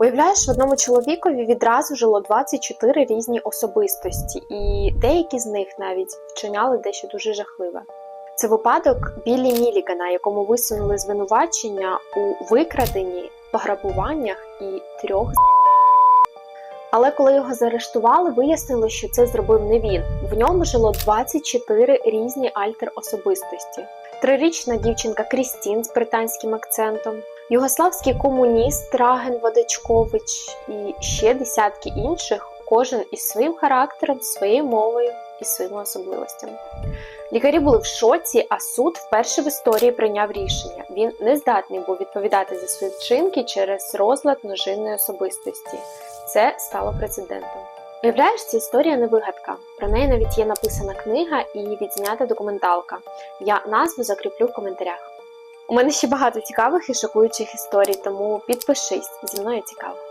Уявляєш, в одному чоловікові відразу жило 24 різні особистості, і деякі з них навіть вчиняли дещо дуже жахливе. Це випадок Біллі Мілігана, якому висунули звинувачення у викраденні, пограбуваннях і трьох але коли його заарештували, вияснилось, що це зробив не він. В ньому жило 24 різні альтер-особистості. Трирічна дівчинка Крістін з британським акцентом, югославський комуніст Раген Водачкович і ще десятки інших, кожен із своїм характером, своєю мовою і своїми особливостями. Лікарі були в шоці, а суд вперше в історії прийняв рішення. Він не здатний був відповідати за свої вчинки через розлад множинної особистості. Це стало прецедентом. Уявляєш, ця історія не вигадка. Про неї навіть є написана книга і відзнята документалка. Я назву закріплю в коментарях. У мене ще багато цікавих і шокуючих історій, тому підпишись, зі мною цікаво.